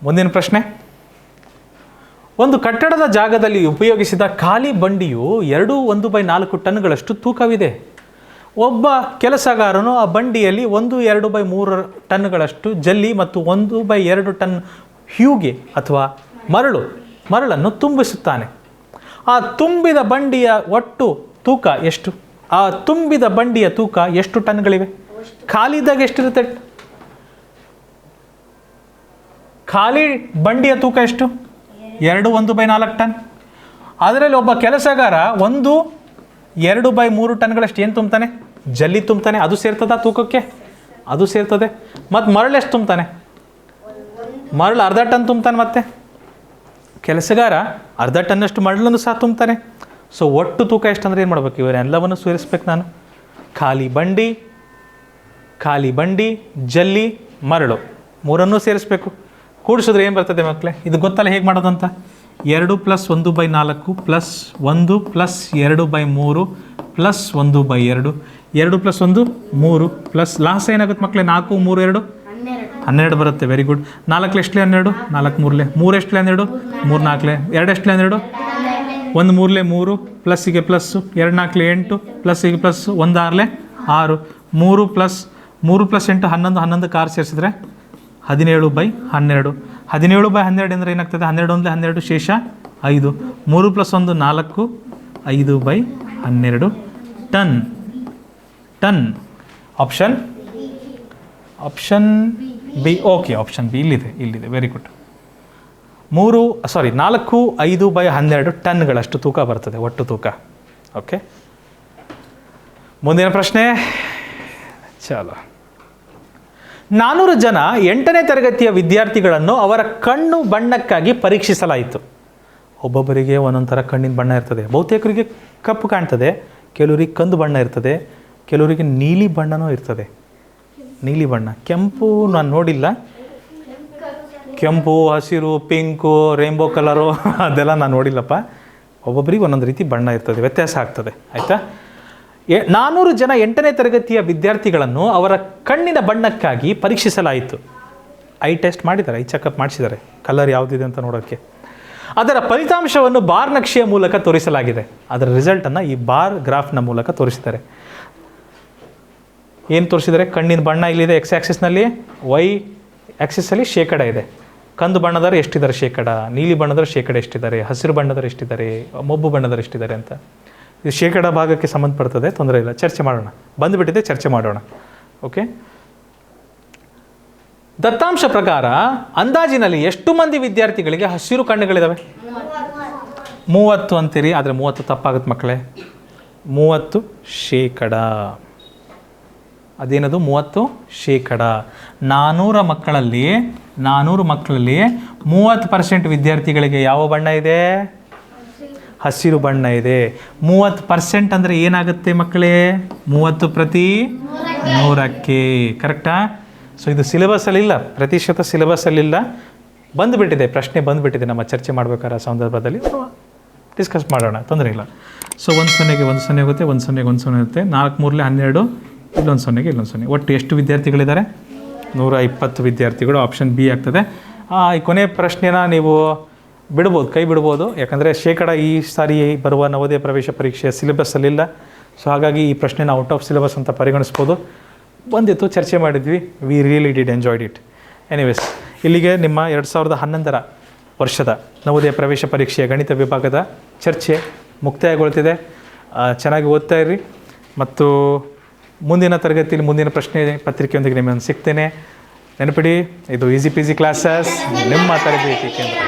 ಮುಂದಿನ ಪ್ರಶ್ನೆ? ಒಂದು ಕಟ್ಟಡದ ಜಾಗದಲ್ಲಿ ಉಪಯೋಗಿಸಿದ ಖಾಲಿ ಬಂಡಿಯು ಎರಡು ಒಂದು ಬೈ ನಾಲ್ಕು ಟನ್ಗಳಷ್ಟು ತೂಕವಿದೆ. ಒಬ್ಬ ಕೆಲಸಗಾರನು ಆ ಬಂಡಿಯಲ್ಲಿ ಒಂದು ಎರಡು ಬೈ ಮೂರು ಟನ್ಗಳಷ್ಟು ಜಲ್ಲಿ ಮತ್ತು ಒಂದು ಬೈ ಎರಡು ಟನ್ ಹ್ಯೂಗೆ ಅಥವಾ ಮರಳು, ಮರಳನ್ನು ತುಂಬಿಸುತ್ತಾನೆ. ಆ ತುಂಬಿದ ಬಂಡಿಯ ಒಟ್ಟು ತೂಕ ಎಷ್ಟು? ಆ ತುಂಬಿದ ಬಂಡಿಯ ತೂಕ ಎಷ್ಟು ಟನ್ಗಳಿವೆ? ಖಾಲಿದಾಗ ಎಷ್ಟಿರುತ್ತೆ? ಖಾಲಿ ಬಂಡಿಯ ತೂಕ ಎಷ್ಟು? ಎರಡು ಒಂದು ಬೈ ನಾಲ್ಕು ಟನ್. ಅದರಲ್ಲಿ ಒಬ್ಬ ಕೆಲಸಗಾರ ಒಂದು ಎರಡು ಬೈ ಮೂರು ಟನ್ಗಳಷ್ಟು ಏನು ತುಂಬ್ತಾನೆ? ಜಲ್ಲಿ ತುಂಬ್ತಾನೆ. ಅದು ಸೇರ್ತದ ತೂಕಕ್ಕೆ? ಅದು ಸೇರ್ತದೆ. ಮತ್ತು ಮರಳು ಎಷ್ಟು ತುಂಬ್ತಾನೆ? ಮರಳು ಅರ್ಧ ಟನ್ ತುಂಬ್ತಾನೆ ಮತ್ತೆ. ಕೆಲಸಗಾರ ಅರ್ಧ ಟನ್ನಷ್ಟು ಮರಳನ್ನು ಸಹ ತುಂಬ್ತಾನೆ. ಸೊ ಒಟ್ಟು ತೂಕ ಎಷ್ಟಂದ್ರೆ ಏನು ಮಾಡ್ಬೇಕು? ಇವರೆಲ್ಲವನ್ನು ಸೇರಿಸ್ಬೇಕು ನಾನು. ಖಾಲಿ ಬಂಡಿ ಖಾಲಿ ಬಂಡಿ, ಜಲ್ಲಿ, ಮರಳು. ಮೂರನ್ನೂ ಸೇರಿಸ್ಬೇಕು. ಕೂಡಿಸಿದ್ರೆ ಏನು ಬರ್ತದೆ ಮಕ್ಕಳೇ ಇದು ಗೊತ್ತಲ್ಲ ಹೇಗೆ ಮಾಡೋದಂತ? ಎರಡು ಪ್ಲಸ್ ಒಂದು ಬೈ ನಾಲ್ಕು ಪ್ಲಸ್ ಒಂದು ಪ್ಲಸ್ ಎರಡು ಬೈ ಮೂರು ಪ್ಲಸ್ ಒಂದು ಬೈ ಎರಡು. ಎರಡು ಪ್ಲಸ್ ಒಂದು, ಮೂರು ಪ್ಲಸ್ ಲಾಸ್ಟ್ ಏನಾಗುತ್ತೆ ಮಕ್ಕಳೇ ನಾಲ್ಕು, ಮೂರು, ಎರಡು? ಹನ್ನೆರಡು ಬರುತ್ತೆ ವೆರಿ ಗುಡ್ ನಾಲ್ಕು ಎಷ್ಟಲೇ ಹನ್ನೆರಡು? ನಾಲ್ಕು ಮೂರಲೆ ಮೂರು ಎಷ್ಟಲೇ ಹನ್ನೆರಡು? ಮೂರು ನಾಲ್ಕಲೆ ಎರಡು ಎಷ್ಟಲೇ ಹನ್ನೆರಡು? ಒಂದು ಮೂರಲೆ ಮೂರು ಪ್ಲಸ್ಸಿಗೆ ಪ್ಲಸ್ಸು ಎರಡು ನಾಲ್ಕಲೆ ಎಂಟು ಪ್ಲಸ್ಸಿಗೆ ಪ್ಲಸ್ಸು ಒಂದು ಆರಲೆ ಆರು. ಮೂರು ಪ್ಲಸ್ ಮೂರು ಪ್ಲಸ್ ಎಂಟು ಹನ್ನೊಂದು ಹನ್ನೊಂದು ಕಾರ್ ಸೇರಿಸಿದ್ರೆ ಹದಿನೇಳು ಬೈ ಹನ್ನೆರಡು. ಹದಿನೇಳು ಬೈ ಹನ್ನೆರಡು ಅಂದರೆ ಏನಾಗ್ತದೆ? ಹನ್ನೆರಡು ಒಂದು, ಹನ್ನೆರಡು ಶೇಷ ಐದು. ಮೂರು ಪ್ಲಸ್ ಒಂದು ನಾಲ್ಕು, ಐದು ಬೈ ಹನ್ನೆರಡು. Ton. Ton. Option? Option B, okay, option B ಇಲ್ಲಿದೆ ಇಲ್ಲಿದೆ ವೆರಿ ಗುಡ್ ಮೂರು ಸಾರಿ ನಾಲ್ಕು, ಐದು ಬೈ ಹನ್ನೆರಡು ಟನ್ಗಳಷ್ಟು ತೂಕ ಬರ್ತದೆ, ಒಟ್ಟು ತೂಕ. ಓಕೆ ಮುಂದಿನ ಪ್ರಶ್ನೆ. ಚಲೋ. ನಾನ್ನೂರು ಜನ ಎಂಟನೇ ತರಗತಿಯ ವಿದ್ಯಾರ್ಥಿಗಳನ್ನು ಅವರ ಕಣ್ಣು ಬಣ್ಣಕ್ಕಾಗಿ ಪರೀಕ್ಷಿಸಲಾಯಿತು. ಒಬ್ಬೊಬ್ಬರಿಗೆ ಒಂದೊಂದು ಕಣ್ಣಿನ ಬಣ್ಣ ಇರ್ತದೆ. ಬಹುತೇಕರಿಗೆ ಕಪ್ಪು ಕಾಣ್ತದೆ, ಕೆಲವರಿಗೆ ಕಂದು ಬಣ್ಣ ಇರ್ತದೆ, ಕೆಲವರಿಗೆ ನೀಲಿ ಬಣ್ಣನೂ ಇರ್ತದೆ. ನೀಲಿ ಬಣ್ಣ. ಕೆಂಪು ನಾನು ನೋಡಿಲ್ಲ. ಕೆಂಪು, ಹಸಿರು, ಪಿಂಕು, ರೇಂಬೋ ಕಲರು ಅದೆಲ್ಲ ನಾನು ನೋಡಿಲ್ಲಪ್ಪ. ಒಬ್ಬೊಬ್ಬರಿಗೆ ಒಂದೊಂದು ರೀತಿ ಬಣ್ಣ ಇರ್ತದೆ, ವ್ಯತ್ಯಾಸ ಆಗ್ತದೆ. ಆಯಿತಾ? ನಾನ್ನೂರು ಜನ ಎಂಟನೇ ತರಗತಿಯ ವಿದ್ಯಾರ್ಥಿಗಳನ್ನು ಅವರ ಕಣ್ಣಿನ ಬಣ್ಣಕ್ಕಾಗಿ ಪರೀಕ್ಷಿಸಲಾಯಿತು. ಐ ಟೆಸ್ಟ್ ಮಾಡಿದ್ದಾರೆ, ಐ ಚೆಕಪ್ ಮಾಡಿಸಿದ್ದಾರೆ. ಕಲರ್ ಯಾವುದಿದೆ ಅಂತ ನೋಡೋಕ್ಕೆ. ಅದರ ಫಲಿತಾಂಶವನ್ನು ಬಾರ್ ನಕ್ಷೆಯ ಮೂಲಕ ತೋರಿಸಲಾಗಿದೆ. ಅದರ ರಿಸಲ್ಟನ್ನು ಈ ಬಾರ್ ಗ್ರಾಫ್ನ ಮೂಲಕ ತೋರಿಸಿದ್ದಾರೆ. ಏನು ತೋರಿಸಿದರೆ ಕಣ್ಣಿನ ಬಣ್ಣ ಇಲ್ಲಿದೆ ಎಕ್ಸ್ ಆ್ಯಕ್ಸಿಸ್ನಲ್ಲಿ ವೈ ಆ್ಯಕ್ಸಿಸಲ್ಲಿ ಶೇಕಡ ಇದೆ. ಕಂದು ಬಣ್ಣದವರು ಎಷ್ಟಿದ್ದಾರೆ ಶೇಕಡ? ನೀಲಿ ಬಣ್ಣದವರು ಶೇಕಡ ಎಷ್ಟಿದ್ದಾರೆ? ಹಸಿರು ಬಣ್ಣದವರು ಎಷ್ಟಿದ್ದಾರೆ? ಮೊಬ್ಬು ಬಣ್ಣದವರು ಎಷ್ಟಿದ್ದಾರೆ ಅಂತ. ಇದು ಶೇಕಡ ಭಾಗಕ್ಕೆ ಸಂಬಂಧಪಡ್ತದೆ, ತೊಂದರೆ ಇಲ್ಲ. ಚರ್ಚೆ ಮಾಡೋಣ. ಬಂದುಬಿಟ್ಟಿದೆ, ಚರ್ಚೆ ಮಾಡೋಣ. ಓಕೆ ದತ್ತಾಂಶ ಪ್ರಕಾರ ಅಂದಾಜಿನಲ್ಲಿ ಎಷ್ಟು ಮಂದಿ ವಿದ್ಯಾರ್ಥಿಗಳಿಗೆ ಹಸಿರು ಕಣ್ಣುಗಳಿದ್ದಾವೆ ಮೂವತ್ತು ಅಂತೀರಿ, ಆದರೆ ಮೂವತ್ತು ತಪ್ಪಾಗುತ್ತೆ ಮಕ್ಕಳೇ. ಮೂವತ್ತು ಶೇಕಡ. ಅದೇನದು? ಮೂವತ್ತು ಶೇಕಡ. ನಾನ್ನೂರ ಮಕ್ಕಳಲ್ಲಿ ನಾನ್ನೂರು ಮಕ್ಕಳಲ್ಲಿ ಮೂವತ್ತು ಪರ್ಸೆಂಟ್ ವಿದ್ಯಾರ್ಥಿಗಳಿಗೆ ಯಾವ ಬಣ್ಣ ಇದೆ? ಹಸಿರು ಬಣ್ಣ ಇದೆ. ಮೂವತ್ತು ಪರ್ಸೆಂಟ್ ಅಂದರೆ ಏನಾಗುತ್ತೆ ಮಕ್ಕಳೇ? ಮೂವತ್ತು ಪ್ರತಿ ನೂರಕ್ಕೆ. ಕರೆಕ್ಟಾ? ಸೊ ಇದು ಸಿಲೆಬಸ್ಸಲ್ಲಿಲ್ಲ ಪ್ರತಿಶತ ಸಿಲೆಬಸ್ಸಲ್ಲಿಲ್ಲ ಬಂದುಬಿಟ್ಟಿದೆ. ಪ್ರಶ್ನೆ ಬಂದುಬಿಟ್ಟಿದೆ. ನಮ್ಮ ಚರ್ಚೆ ಮಾಡಬೇಕಾದ ಸಂದರ್ಭದಲ್ಲಿ ಡಿಸ್ಕಸ್ ಮಾಡೋಣ. ತೊಂದರೆ ಇಲ್ಲ. ಸೊ ಒಂದು ಸೊನ್ನೆಗೆ ಒಂದು ಸೊನ್ನೆ ಹೋಗುತ್ತೆ, ಒಂದು ಸೊನ್ನೆಗೆ ಒಂದು ಸೊನ್ನೆ ಇರುತ್ತೆ ನಾಲ್ಕು ಮೂರಲೆ ಹನ್ನೆರಡು, ಇಲ್ಲೊಂದು ಸೊನ್ನೆಗೆ ಇಲ್ಲೊಂದು ಸೊನ್ನೆ. ಒಟ್ಟು ಎಷ್ಟು ವಿದ್ಯಾರ್ಥಿಗಳಿದ್ದಾರೆ? ನೂರ ಇಪ್ಪತ್ತು ವಿದ್ಯಾರ್ಥಿಗಳು. ಆಪ್ಷನ್ ಬಿ ಆಗ್ತದೆ. ಈ ಕೊನೆ ಪ್ರಶ್ನೆನ ನೀವು ಬಿಡ್ಬೋದು, ಕೈ ಬಿಡ್ಬೋದು. ಯಾಕಂದರೆ ಶೇಕಡ ಈ ಸಾರಿ ಬರುವ ನವೋದಯ ಪ್ರವೇಶ ಪರೀಕ್ಷೆಯ ಸಿಲೆಬಸ್ಸಲ್ಲಿಲ್ಲ ಸೊ ಹಾಗಾಗಿ ಈ ಪ್ರಶ್ನೆನ ಔಟ್ ಆಫ್ ಸಿಲೆಬಸ್ ಅಂತ ಪರಿಗಣಿಸ್ಬೋದು. ಬಂದಿತ್ತು, ಚರ್ಚೆ ಮಾಡಿದ್ವಿ. We really did enjoyed it anyways ಇಲ್ಲಿಗೆ ನಿಮ್ಮ ಎರಡು ಸಾವಿರದ ಹನ್ನೊಂದರ ವರ್ಷದ ನವೋದಯ ಪ್ರವೇಶ ಪರೀಕ್ಷೆಯ ಗಣಿತ ವಿಭಾಗದ ಚರ್ಚೆ ಮುಕ್ತಾಯಗೊಳ್ತಿದೆ. ಚೆನ್ನಾಗಿ ಓದ್ತಾ ಇರಿ ಮತ್ತು ಮುಂದಿನ ತರಗತಿಯಲ್ಲಿ ಮುಂದಿನ ಪ್ರಶ್ನೆ ಪತ್ರಿಕೆಯೊಂದಿಗೆ ನಿಮ್ಮನ್ನು ಸಿಗ್ತೇನೆ. ನೆನಪಿಡಿ, ಇದು ಈಸಿ ಪಿ ಜಿ ಕ್ಲಾಸಸ್ ನಿಮ್ಮ ತರಬೇತಿ ಕೇಂದ್ರ